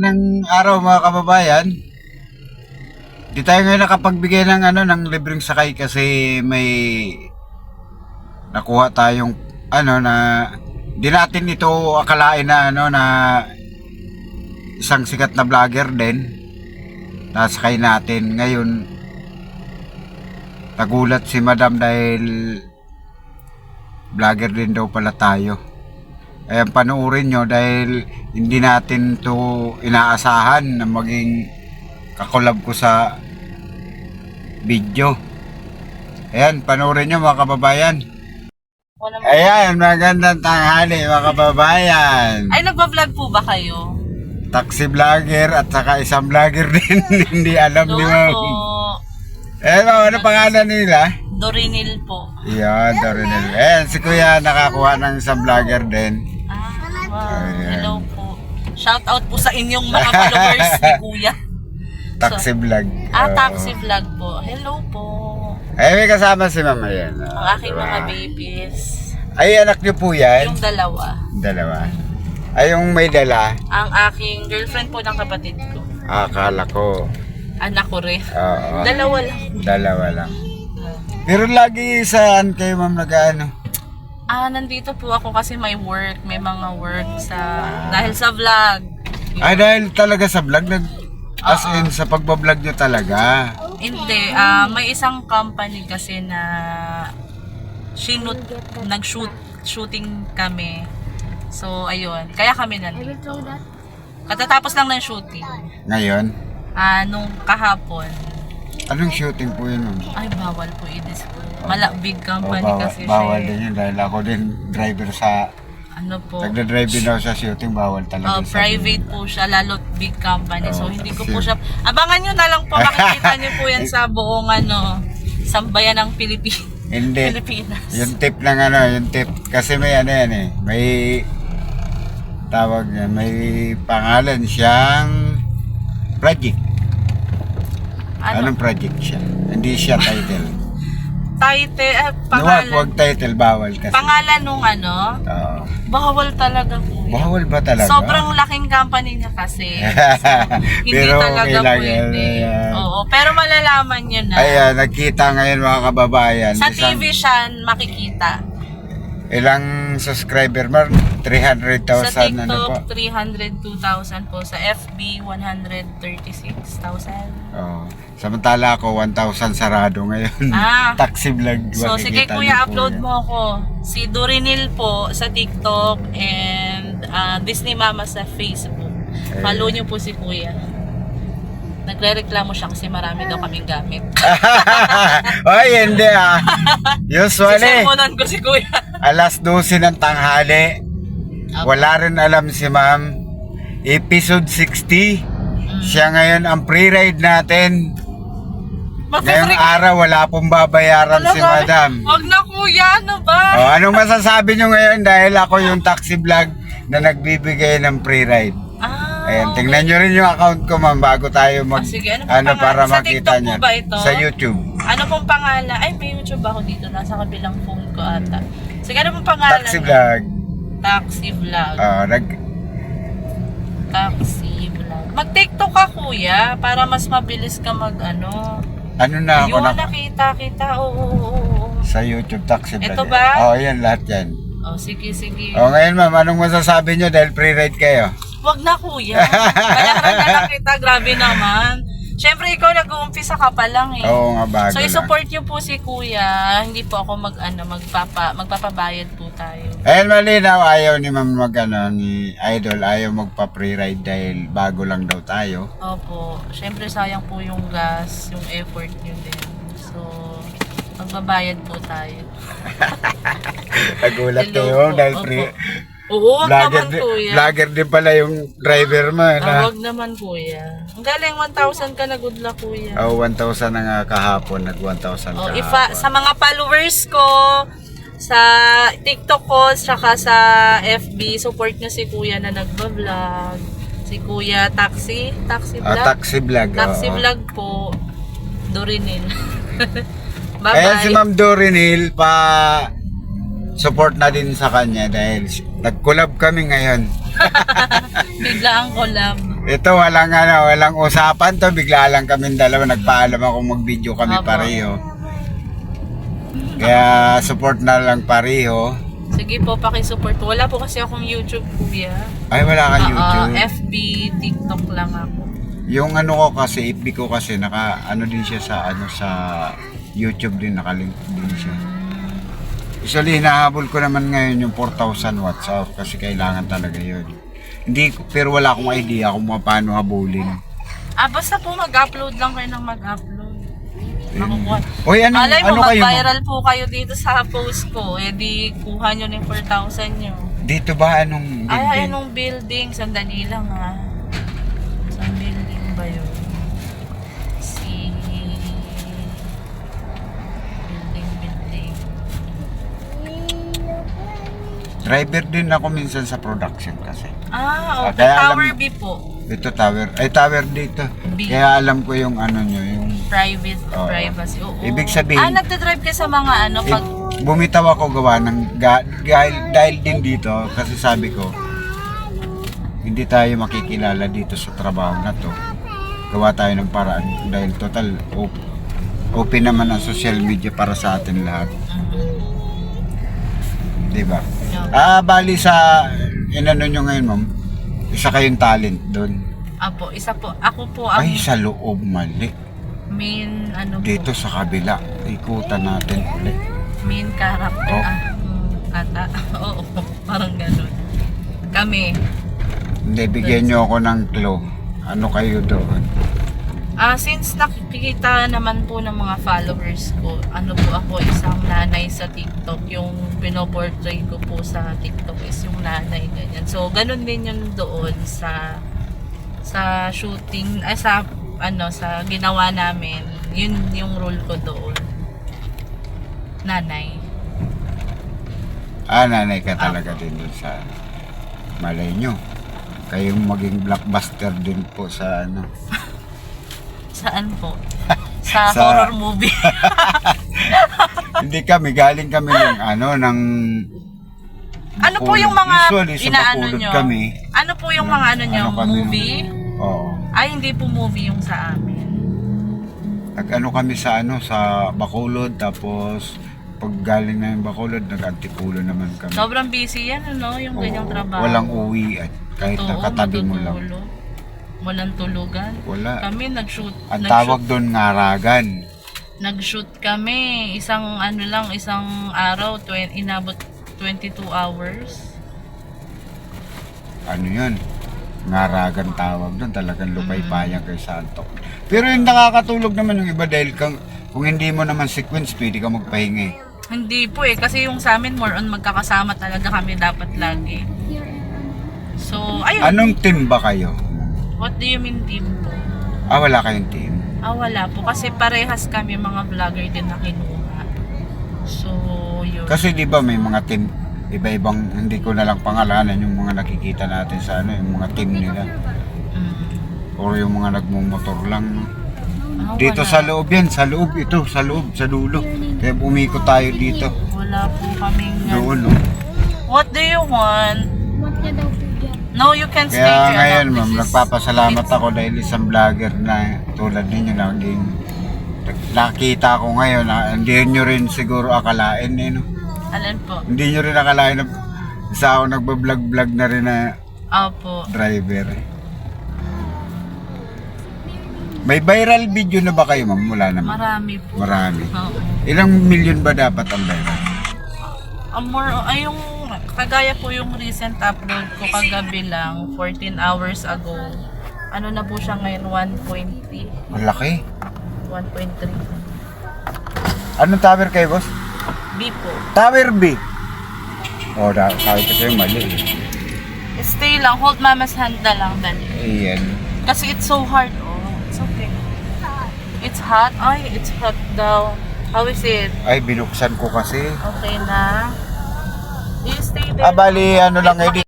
ng araw mga kababayan, di tayo ngayon nakapagbigay ng ano ng libreng sakay kasi may nakuha tayong ano na di natin ito akalain na ano na isang sikat na vlogger din. Nasakay natin ngayon. Nagulat si madam dahil vlogger din daw pala tayo Ayan, panoorin nyo dahil hindi natin to inaasahan na maging kakulab ko sa video. Ayan, panoorin nyo mga kababayan. Ayan, magandang tanghali mga kababayan. Ay, nagpa-vlog po ba kayo? Taxi vlogger at saka isang vlogger din. hindi alam ni ma'am. Eh, ma'am, ano pangalan nila? Dorinil po. Yan, Dorinel. Ayan, si Kuya nakakuha ng isang vlogger din. Ah, wow. Ayan. Hello po. Shout out po sa inyong mga followers ni Kuya. Taxi vlog. Ah, Oo. taxi vlog po. Hello po. Ay, may kasama si Mama yan. Ang aking mga babies. Ay, anak niyo po yan? Yung dalawa. Dalawa. Ay, yung may dala. Ang aking girlfriend po ng kapatid ko. Akala ko. Anak ko rin. Oo. Dalawa lang. Dalawa lang. Pero lagi saan kayo ma'am nag-ano? Ah, nandito po ako kasi may work. May mga work sa... Dahil sa vlog. Ay, dahil talaga sa vlog, nag, as in sa pagbablog niyo talaga. Hindi, ah may isang company kasi na shoot, nag-shoot, shooting kami. So, ayun. Kaya kami nandito. Katatapos lang ng shooting. Ngayon, Ah, nung kahapon. Anong shooting po yun ma'am? Ay, bawal po i-disclose. Mala, big O, company bawal, kasi bawal siya. din eh. yun dahil ako din driver sa, Ano po. nagda-drive din ako sa shooting, bawal talaga. Oh, sa- private po siya, lalo big company. So, Oh, hindi ko po siya... Abangan nyo na lang po, makikita nyo po yan sa buong ano, sambayan ng Pilipinas. Hindi. Pilipinas. Yung tip ng ano, yung tip. Kasi may ano yan eh. May tawag yan. May pangalan siyang project. Ano? Anong project siya? Hindi siya title. Title, eh, Huwag, pangalan. huwag title. Bawal kasi. Pangalan nung ano, Oo. bawal talaga po. bawal ba talaga? Sobrang laking company niya kasi. So, hindi Pero talaga okay lang pwede. yan, ayan. Oo, pero malalaman nyo na. Ayan, nagkita ngayon mga kababayan. Sa Isang- TV siya makikita. Ilang subscriber mo? 300,000 Sa ano po? TikTok, 302,000 po. Sa FB, 136,000. Oh. Samantala ako, 1,000 sarado ngayon. Ah. Taxi vlog. So, sige makikita kuya, po upload yan. mo ako. Si Dorinil po sa TikTok and ah, Disney Mama sa Facebook. Follow niyo po si kuya. Nagre-reklamo siya kasi marami daw kaming gamit. Ay, hindi ah. Usually, Sisermonan ko si kuya. alas 12 ng tanghali. Wala rin alam si ma'am. Episode 60. Siya ngayon ang pre-ride natin. Ngayong araw, wala pong babayaran si madam. Wag na kuya, ano ba? O, anong masasabi nyo ngayon dahil ako yung taxi vlog na nagbibigay ng pre-ride? Ah, Ayan, tingnan nyo rin yung account ko ma'am bago tayo mag, Ah, sige, ano ano, para? Sa makita TikTok po nyo. ba ito? Sa YouTube. Ano pong pangalan? Ay, may YouTube ako dito. Nasa kabilang phone ko ata. Sige, ano pong pangalan? Taxi vlog. Taxi vlog. Oh, nag, Taxi vlog. Mag-TikTok ka, kuya, para mas mabilis ka mag, ano. ano na ako Yun, na, nakita kita. Oo, oo, oo, oo. sa YouTube taxi vlog. Ito ba? Oo, oh, yan lahat yan. Oh, sige, sige. O, ngayon ma'am, anong masasabi nyo dahil pre-ride kayo? Wag na, kuya. Bayaran na lang kita. Grabe naman. Siyempre, ikaw nag-uumpisa ka pa lang eh. Oo nga, bago So, i-support niyo po si kuya. Hindi po ako mag, ano, magpapa, magpapabayad po tayo. Ayan, malinaw, ayaw ni ma'am mag, ano, ni Idol, ayaw magpa-pre-ride dahil bago lang daw tayo. Opo. Siyempre, sayang po yung gas, yung effort niyo din. So, magbabayad po tayo. Nagulat Hello kayo po. dahil Opo. pre... Oo, wag Vlogger, naman kuya. vlogger din pala yung driver mo. Ah, Na, wag naman kuya. Ang galing, 1,000 ka na good luck kuya. oh, 1,000 na nga kahapon, nag 1,000 Oh, kahapon. ifa, sa mga followers ko, sa TikTok ko, saka sa FB, support nyo si kuya na nagbablog. Si kuya Taxi, Taxi Ah, Vlog. taxi vlog. Taxi oo. Vlog po. Dorinil. Kaya si Bye-bye. Ma'am Dorinil pa support na din sa kanya dahil nag-collab kami ngayon. Bigla ang collab. Ito walang ano, walang usapan to. Bigla lang kami dalawa nagpaalam ako mag-video kami Apo. pareho. Kaya support na lang pareho. Sige po, pakisupport po. Wala po kasi akong YouTube, kuya. Ay wala kang Ah, YouTube. ah, FB, TikTok lang ako. Yung ano ko kasi, FB ko kasi naka ano din siya sa ano sa YouTube din nakalink din siya. Usually hinahabol ko naman ngayon yung 4,000 watts off kasi kailangan talaga yun. Hindi pero wala akong idea kung paano habulin. Ah, basta po mag-upload lang kayo ng mag-upload. Makukuha. Oy, ano, Malay mo, ano kayo? mag-viral po kayo dito sa post ko. Eh di, kuha nyo na yung 4,000 nyo. Dito ba anong Ay, ay, building? anong building? Sandali lang ha. Driver din ako minsan sa production kasi. Ah, okay. kaya alam- Tower B po. Ito tower. Ay, tower dito. B. Kaya alam ko yung ano nyo, yung... Private, Oo. privacy. Oo. Ibig sabihin- Ah, nagdadrive ka sa mga ano, pag... Eh, bumitaw ako gawa ng... Ga, dahil, dahil din dito, kasi sabi ko, hindi tayo makikilala dito sa trabaho na to. Gawa tayo ng paraan. Dahil total, op- open naman ang social media para sa atin lahat. Di ba? Yeah. Ah, bali sa... Inano nyo ngayon, ma'am? Isa kayong talent doon. Apo, isa po. Ako po ang Ay, sa loob mali. main, ano Dito po, sa kabila. Ikutan natin ulit. main character. Oh. Ah, mm, ata. Oo, parang ganun. Kami. Hindi, bigyan nyo ako ng clue. Ano kayo doon? Ah, since nakikita naman po ng mga followers ko, ano po ako isang nanay sa TikTok. Yung pinoportray ko po sa TikTok is yung nanay ganyan. So, ganun din yun doon sa sa shooting, ay sa ano, sa ginawa namin. Yun yung role ko doon. Nanay. Ah, nanay ka talaga din doon sa malay nyo. Kayong maging blockbuster din po sa ano. Saan po? Sa, Sa- horror movie. Hindi kami, galing kami ng ano, ng... ano po yung mga Usually, inaano nyo? kami. Ano po yung mga ano nyo? Ano movie? Oo. Ay, hindi po movie yung sa amin. Nag ano kami sa ano, sa Bacolod, tapos pag galing na yung Bacolod, nag-antipulo naman kami. Sobrang busy yan, ano? Yung ganyang Oo, trabaho. Walang uwi at kahit Totoo, nakatabi mo lang. matutulog. Walang tulugan. Wala. Kami nag-shoot. Ang tawag doon ngaragan. nag-shoot kami. Isang ano lang, isang araw, 20, inabot 22 hours. ano yun, ngaragan tawag doon, talagang lupay-payang kay Santok. Pero yung nakakatulog naman yung iba dahil kang, kung hindi mo naman sequence, pwede ka magpahinga eh. Hindi po eh, kasi yung sa amin more on magkakasama talaga kami dapat lagi. So, ayun. Anong team ba kayo? What do you mean team po? Ah, wala kayong team. Ah, wala po. Kasi parehas kami mga vlogger din na kinuha. So, yun. Kasi di ba may mga team, iba-ibang, hindi ko na lang pangalanan yung mga nakikita natin sa ano, yung mga team nila. Mm. Or yung mga nagmumotor lang. no? Ah, Dito wala. sa loob yan, sa loob ito, sa loob, sa dulo. Kaya umikot tayo dito. Wala po kaming... Doon, no? What do you want? Want niya daw po. No, you can stay Kaya dyan. ngayon, This ma'am, is- nagpapasalamat ako dahil isang vlogger na tulad ninyo naging nakita ko ngayon na hindi nyo rin siguro akalain eh, no? Alin po? Hindi nyo rin akalain na isa ako nagbablog-vlog na rin na Opo. driver. May viral video na ba kayo, ma'am? Wala naman. Marami po. Marami. Oo. Ilang milyon ba dapat ang viral? Ang more, ay yung, kagaya po yung recent upload ko kagabi lang, 14 hours ago. Ano na po siya ngayon, 1.3, Malaki. 1.3. Anong tower kayo, boss? B po. Tower B. Oh, da, sabi ko sa'yo, mali. eh. Stay lang, hold mama's hand na lang, dali. Ayan. Kasi it's so hard, oh. It's okay. It's hot? Ay, it's hot daw. How is it? Ay, binuksan ko kasi. Okay na. Ah, bali, ano lang, edit